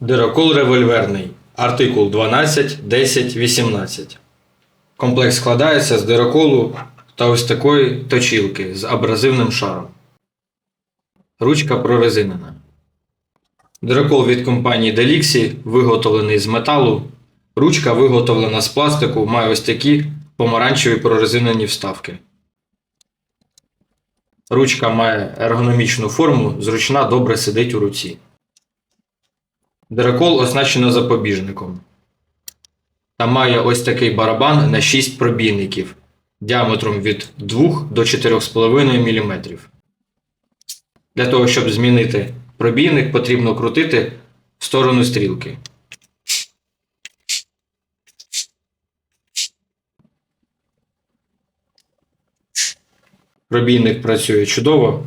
Дирокол револьверний. Артикул 12, 10, 18. Комплекс складається з дироколу та ось такої точілки з абразивним шаром. Ручка прорезинена. Дирокол від компанії Delixi виготовлений з металу. Ручка виготовлена з пластику, має ось такі помаранчеві прорезинені вставки. Ручка має ергономічну форму, зручна добре сидить у руці. Дирокол оснащено запобіжником. Та має ось такий барабан на 6 пробійників діаметром від 2 до 4,5 мм. Для того, щоб змінити пробійник, потрібно крутити в сторону стрілки. Пробійник працює чудово.